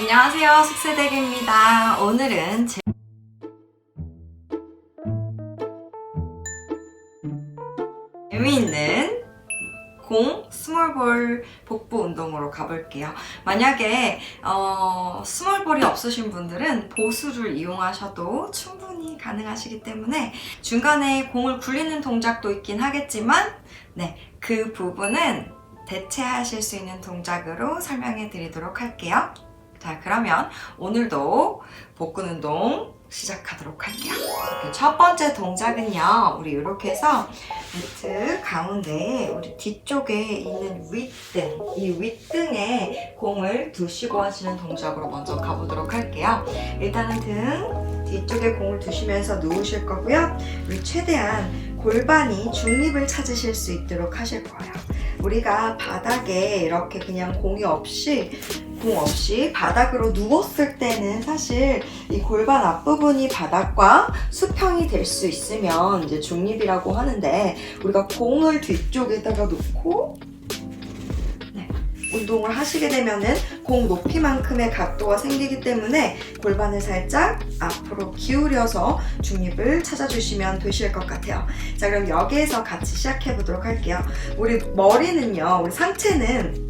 안녕하세요. 숙세대기입니다. 오늘은 제... 재미있는 공 스몰볼 복부 운동으로 가볼게요. 만약에 어, 스몰볼이 없으신 분들은 보수를 이용하셔도 충분히 가능하시기 때문에 중간에 공을 굴리는 동작도 있긴 하겠지만 네, 그 부분은 대체하실 수 있는 동작으로 설명해 드리도록 할게요. 자, 그러면 오늘도 복근 운동 시작하도록 할게요. 첫 번째 동작은요, 우리 이렇게 해서 매트 가운데 우리 뒤쪽에 있는 윗등, 이 윗등에 공을 두시고 하시는 동작으로 먼저 가보도록 할게요. 일단은 등 뒤쪽에 공을 두시면서 누우실 거고요. 우리 최대한 골반이 중립을 찾으실 수 있도록 하실 거예요. 우리가 바닥에 이렇게 그냥 공이 없이 공 없이 바닥으로 누웠을 때는 사실 이 골반 앞부분이 바닥과 수평이 될 수 있으면 이제 중립이라고 하는데 우리가 공을 뒤쪽에다가 놓고 네, 운동을 하시게 되면은 공 높이만큼의 각도가 생기기 때문에 골반을 살짝 앞으로 기울여서 중립을 찾아주시면 되실 것 같아요. 자, 그럼 여기에서 같이 시작해 보도록 할게요. 우리 머리는요, 우리 상체는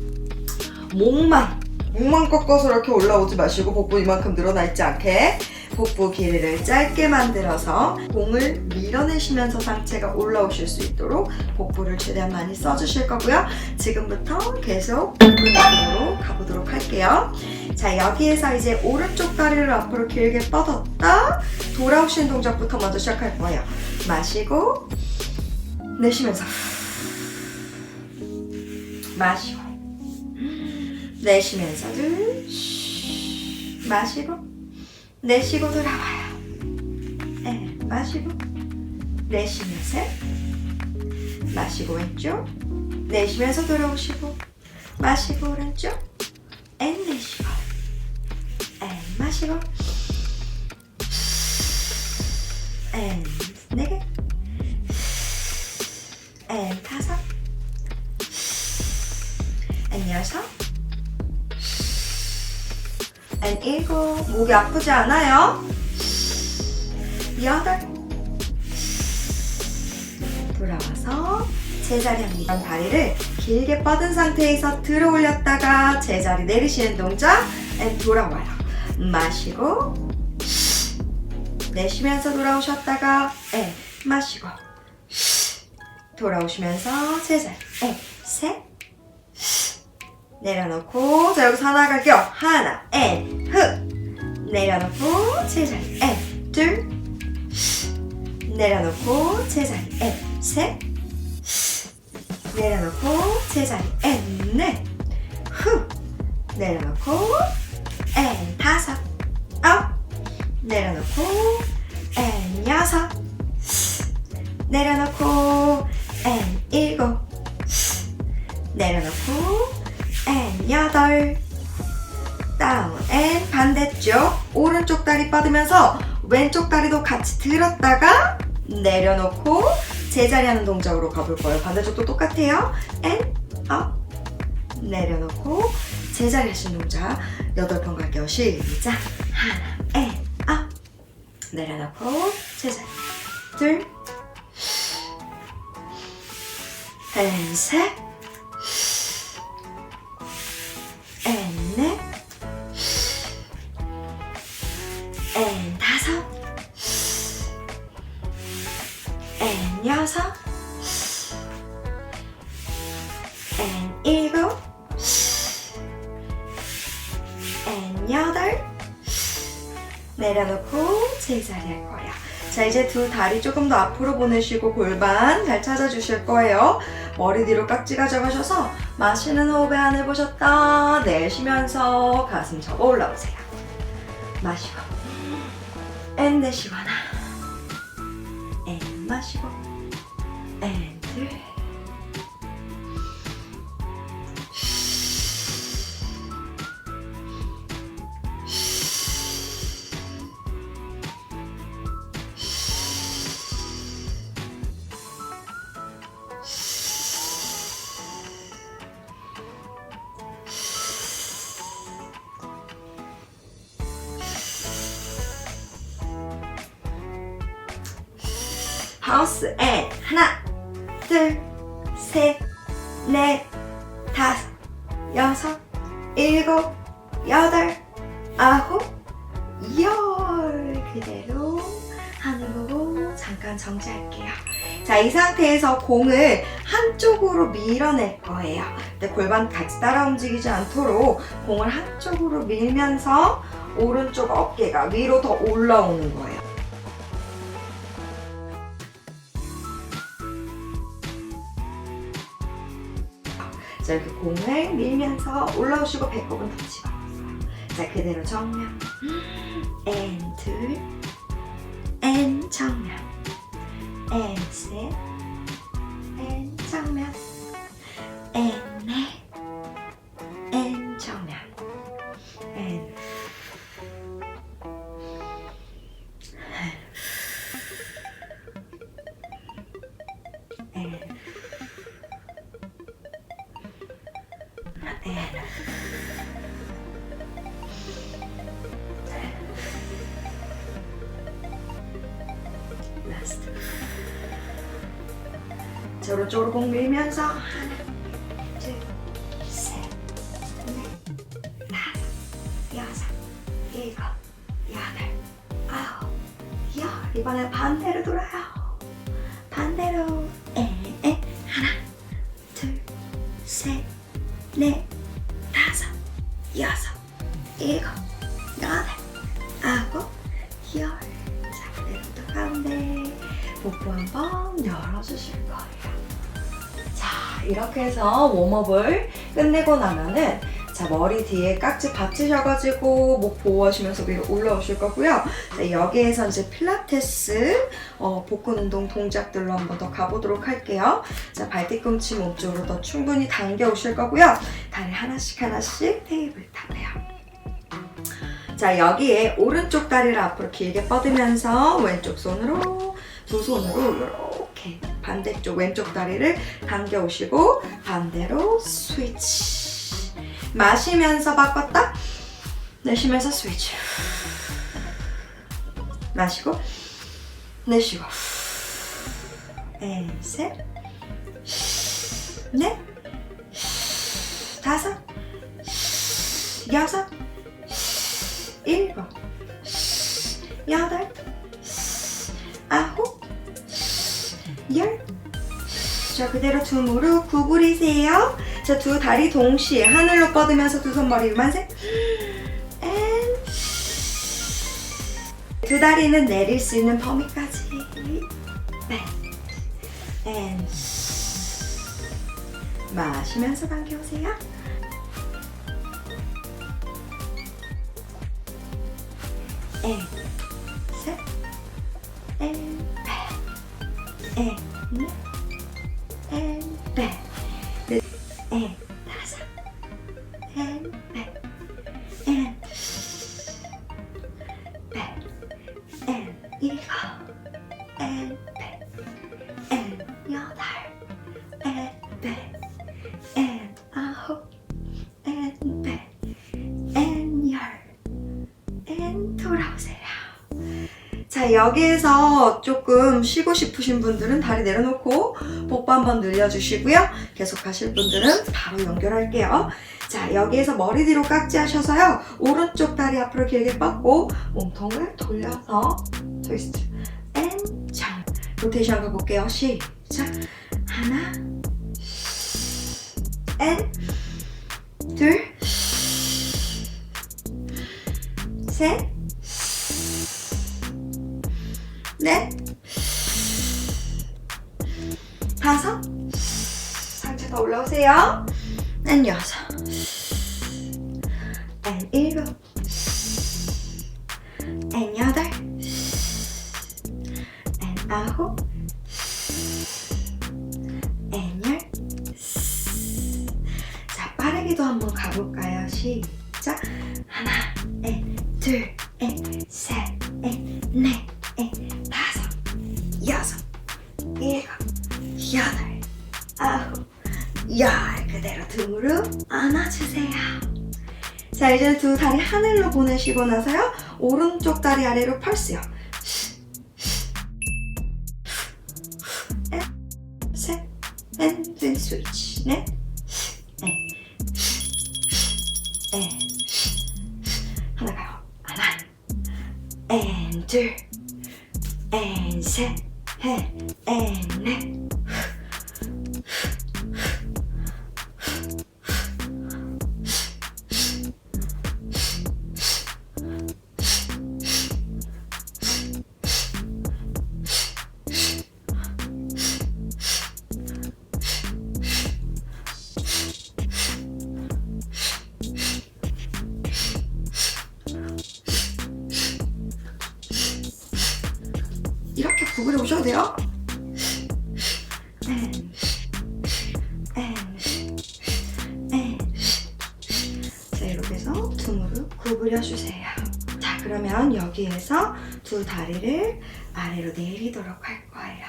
목만 목만 꺾어서 이렇게 올라오지 마시고 복부 이만큼 늘어나 있지 않게 복부 길이를 짧게 만들어서 공을 밀어내시면서 상체가 올라오실 수 있도록 복부를 최대한 많이 써주실 거고요. 지금부터 계속 복부 운동으로 가보도록 할게요. 자 여기에서 이제 오른쪽 다리를 앞으로 길게 뻗었다 돌아오시는 동작부터 먼저 시작할 거예요. 마시고 내쉬면서 마시고 내쉬면서 둘 쉬, 마시고 내쉬고 돌아와요. 네, 마시고 내쉬면 셋 마시고 왼쪽 내쉬면서 돌아오시고 마시고 오른쪽 앤 내쉬고 앤 마시고 앤 네개 앤 다섯 앤 여섯 앤 일곱 목이 아프지 않아요? 여덟 돌아와서 제자리 합니다. 다리를 길게 뻗은 상태에서 들어 올렸다가 제자리 내리시는 동작 앤 돌아와요. 마시고 내쉬면서 돌아오셨다가 앤 마시고 돌아오시면서 제자리 앤셋 내려놓고 자 여기서 하나 갈게요. 하나 앤흑 내려놓고 제자리 앤둘. 내려놓고 제자리 앤셋. 내려놓고 제자리 앤넷후 내려놓고 앤 다섯. 아홉. 내려놓고 앤 여섯. 내려놓고 앤 일곱. 내려놓고 앤 여덟 다운 앤 반대쪽 오른쪽 다리 뻗으면서 왼쪽 다리도 같이 들었다가 내려놓고 제자리 하는 동작으로 가볼 거예요. 반대쪽도 똑같아요. 앤 업 내려놓고 제자리 하시는 동작 여덟 번 갈게요. 시작. 하나. 앤 업 내려놓고 제자리. 둘 앤셋 내려놓고 제자리 할 거예요. 자 이제 두 다리 조금 더 앞으로 보내시고 골반 잘 찾아주실 거예요. 머리 뒤로 깍지 가져가셔서 마시는 호흡에 안을 보셨다 내쉬면서 가슴 접어 올라오세요. 마시고 앤 내쉬고 하나 앤 마시고 앤 하우스 앤 하나 둘 셋 넷 다섯 여섯 일곱 여덟 아홉 열 그대로 하늘 보고 잠깐 정지할게요. 자, 이 상태에서 공을 한쪽으로 밀어낼 거예요. 근데 골반 같이 따라 움직이지 않도록 공을 한쪽으로 밀면서 오른쪽 어깨가 위로 더 올라오는 거예요. 자, 이렇게 공을 밀면서 올라오시고 배꼽은 더 집어넣어요. 자, 그대로 정면. 앤 둘. 앤 라스트 공 밀면서 하나 둘 셋 넷 다섯 여섯 일곱 여덟 아홉 열. 이번엔 반대로 돌아요. 반대로 이렇게 해서 웜업을 끝내고 나면은 자, 머리 뒤에 깍지 받치셔가지고 목 보호하시면서 위로 올라오실 거고요. 자, 여기에서 이제 필라테스 어, 복근 운동 동작들로 한번 더 가보도록 할게요. 자, 발 뒤 꿈치 몸쪽으로 더 충분히 당겨 오실 거고요. 다리 하나씩 하나씩 테이블 타세요. 자, 여기에 오른쪽 다리를 앞으로 길게 뻗으면서 왼쪽 손으로 두 손으로 이렇게 반대쪽 왼쪽 다리를 당겨 오시고 반대로 스위치. 마시면서 바꿨다. 내쉬면서 스위치. 마시고 내쉬고. 앤, 셋, 넷, 다섯, 여섯, 일곱, 여덟, 자, 그대로 두 무릎 구부리세요. 자, 두 다리 동시에 하늘로 뻗으면서 두 손 머리 만세. 앤. 두 다리는 내릴 수 있는 범위까지. 네. 앤. 마시면서 당겨오세요. 앤. 셋. 앤. 배. 앤. 넷. 앤. 배. 넷. 앤. 다섯. 앤. 배. 앤. 배. 앤. 일곱. 앤. 배. 앤. 여덟. 앤. 배. 앤. 아홉. 앤. 배. 앤. 열. 앤 돌아오세요. 자, 여기에서 조금 쉬고 싶으신 분들은 다리 내려놓고 복부 한번 늘려주시고요. 계속 가실 분들은 바로 연결할게요. 자, 여기에서 머리 뒤로 깍지 하셔서요. 오른쪽 다리 앞으로 길게 뻗고 몸통을 돌려서 트위스트 앤 장. 로테이션 가볼게요. 시작. 하나 앤 둘, 셋, 넷, 다섯, 상체 더 올라오세요. 앤 여섯, 앤 일곱, 앤 여덟, 앤 아홉, 앤 열. 자, 빠르게도 한번 가볼까요? 시작. 하나, 에, 둘, 에, 셋, 에, 넷, 안아주세요. 자, 이제 두 다리 하늘로 보내시고 나서요. 오른쪽 다리 아래로 펄스요. 넷, 셋, 스위치. 넷, 넷, 넷. 하나 가요. 하나, 앤, 둘, 앤, 셋, 앤, 넷. 구부려 오셔도 돼요. 앤, 앤, 앤. 자, 이렇게 해서 두 무릎 구부려 주세요. 자, 그러면 여기에서 두 다리를 아래로 내리도록 할 거예요.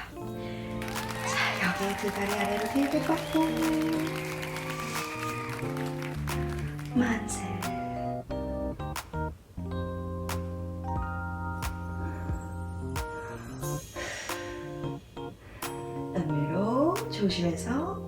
자, 여기에 두 다리 아래로 내릴 거고. 만세. 조심해서